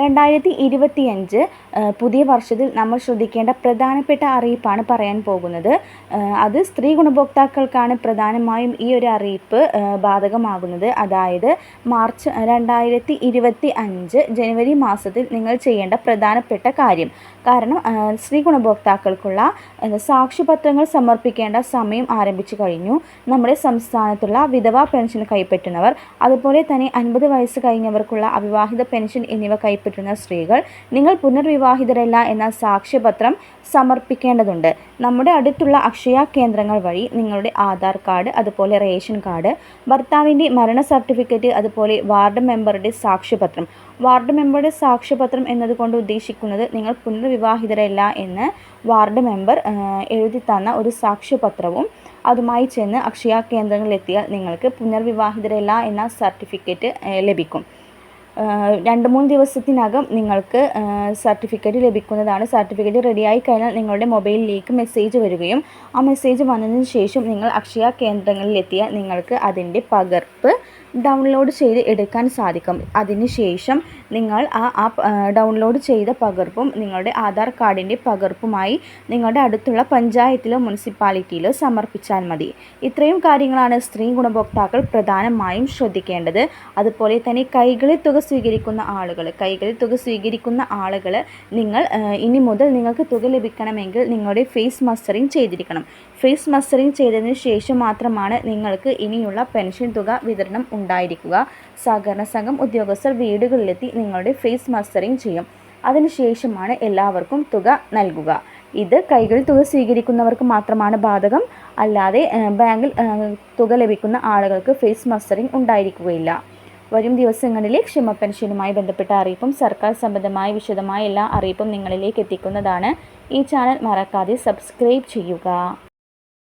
രണ്ടായിരത്തി ഇരുപത്തിയഞ്ച് പുതിയ വർഷത്തിൽ നമ്മൾ ശ്രദ്ധിക്കേണ്ട പ്രധാനപ്പെട്ട അറിയിപ്പാണ് പറയാൻ പോകുന്നത്. അത് സ്ത്രീ ഗുണഭോക്താക്കൾക്കാണ് പ്രധാനമായും ഈ ഒരു അറിയിപ്പ് ബാധകമാകുന്നത്. അതായത് മാർച്ച് രണ്ടായിരത്തി ഇരുപത്തി അഞ്ച് ജനുവരി മാസത്തിൽ നിങ്ങൾ ചെയ്യേണ്ട പ്രധാനപ്പെട്ട കാര്യം. കാരണം സ്ത്രീ ഗുണഭോക്താക്കൾക്കുള്ള സാക്ഷ്യപത്രങ്ങൾ സമർപ്പിക്കേണ്ട സമയം ആരംഭിച്ചു കഴിഞ്ഞു. നമ്മുടെ സംസ്ഥാനത്തുള്ള വിധവാ പെൻഷൻ കൈപ്പറ്റുന്നവർ അതുപോലെ തന്നെ അൻപത് വയസ്സ് കഴിഞ്ഞവർക്കുള്ള അവിവാഹിത പെൻഷൻ എന്നിവ കൈപ്പറ്റുന്ന സ്ത്രീകൾ നിങ്ങൾ പുനർവിവാഹിതരല്ല എന്ന സാക്ഷ്യപത്രം സമർപ്പിക്കേണ്ടതുണ്ട്. നമ്മുടെ അടുത്തുള്ള അക്ഷയ കേന്ദ്രങ്ങൾ വഴി നിങ്ങളുടെ ആധാർ കാർഡ് അതുപോലെ റേഷൻ കാർഡ് ഭർത്താവിന്റെ മരണ സർട്ടിഫിക്കറ്റ് അതുപോലെ വാർഡ് മെമ്പറുടെ സാക്ഷ്യപത്രം. വാർഡ് മെമ്പറുടെ സാക്ഷ്യപത്രം എന്നതുകൊണ്ട് ഉദ്ദേശിക്കുന്നത് നിങ്ങൾ പുനർവിവാഹിതരല്ല എന്ന് വാർഡ് മെമ്പർ എഴുതി തന്ന ഒരു സാക്ഷ്യപത്രവും അതുമായി ചെന്ന് അക്ഷയ കേന്ദ്രങ്ങളിലെത്തിയാൽ നിങ്ങൾക്ക് പുനർവിവാഹിതരല്ല എന്ന സർട്ടിഫിക്കറ്റ് ലഭിക്കും. രണ്ട് മൂന്ന് ദിവസത്തിനകം നിങ്ങൾക്ക് സർട്ടിഫിക്കറ്റ് ലഭിക്കുന്നതാണ്. സർട്ടിഫിക്കറ്റ് റെഡിയായി കഴിഞ്ഞാൽ നിങ്ങളുടെ മൊബൈലിലേക്ക് മെസ്സേജ് വരികയും ആ മെസ്സേജ് വന്നതിന് ശേഷം നിങ്ങൾ അക്ഷയ കേന്ദ്രങ്ങളിലെത്തിയാൽ നിങ്ങൾക്ക് അതിന്റെ പകർപ്പ് ഡൗൺലോഡ് ചെയ്ത് എടുക്കാൻ സാധിക്കും. അതിനുശേഷം നിങ്ങൾ ആ ആപ്പ് ഡൗൺലോഡ് ചെയ്ത പകർപ്പും നിങ്ങളുടെ ആധാർ കാർഡിന്റെ പകർപ്പുമായി നിങ്ങളുടെ അടുത്തുള്ള പഞ്ചായത്തിലോ മുനിസിപ്പാലിറ്റിയിലോ സമർപ്പിച്ചാൽ മതി. ഇത്രയും കാര്യങ്ങളാണ് സ്ത്രീ ഗുണഭോക്താക്കൾ പ്രധാനമായും ശ്രദ്ധിക്കേണ്ടത്. അതുപോലെ തന്നെ കൈകളിൽ തുക സ്വീകരിക്കുന്ന ആളുകൾ കൈകളിൽ തുക സ്വീകരിക്കുന്ന ആളുകൾ നിങ്ങൾ ഇനി മുതൽ നിങ്ങൾക്ക് തുക ലഭിക്കണമെങ്കിൽ നിങ്ങളുടെ ഫേസ് മസ്റ്ററിങ് ചെയ്തിരിക്കണം. ഫേസ് മസ്റ്ററിങ് ചെയ്തതിന് ശേഷം മാത്രമാണ് നിങ്ങൾക്ക് ഇനിയുള്ള പെൻഷൻ തുക വിതരണം ഉണ്ടായിരിക്കുക. സഹകരണ സംഘം ഉദ്യോഗസ്ഥർ വീടുകളിലെത്തി നിങ്ങളുടെ ഫേസ് മസ്റ്ററിങ് ചെയ്യും. അതിനുശേഷമാണ് എല്ലാവർക്കും തുക നൽകുക. ഇത് കൈകൾ തുക സ്വീകരിക്കുന്നവർക്ക് മാത്രമാണ് ബാധകം. അല്ലാതെ ബാങ്കിൽ തുക ലഭിക്കുന്ന ആളുകൾക്ക് ഫേസ് മസ്റ്ററിങ് ഉണ്ടായിരിക്കുകയില്ല. വരും ദിവസങ്ങളിലെ ക്ഷമ പെൻഷനുമായി ബന്ധപ്പെട്ട അറിയിപ്പും സർക്കാർ സംബന്ധമായ വിശദമായ എല്ലാ അറിയിപ്പും നിങ്ങളിലേക്ക് എത്തിക്കുന്നതാണ്. ഈ ചാനൽ മറക്കാതെ സബ്സ്ക്രൈബ് ചെയ്യുക.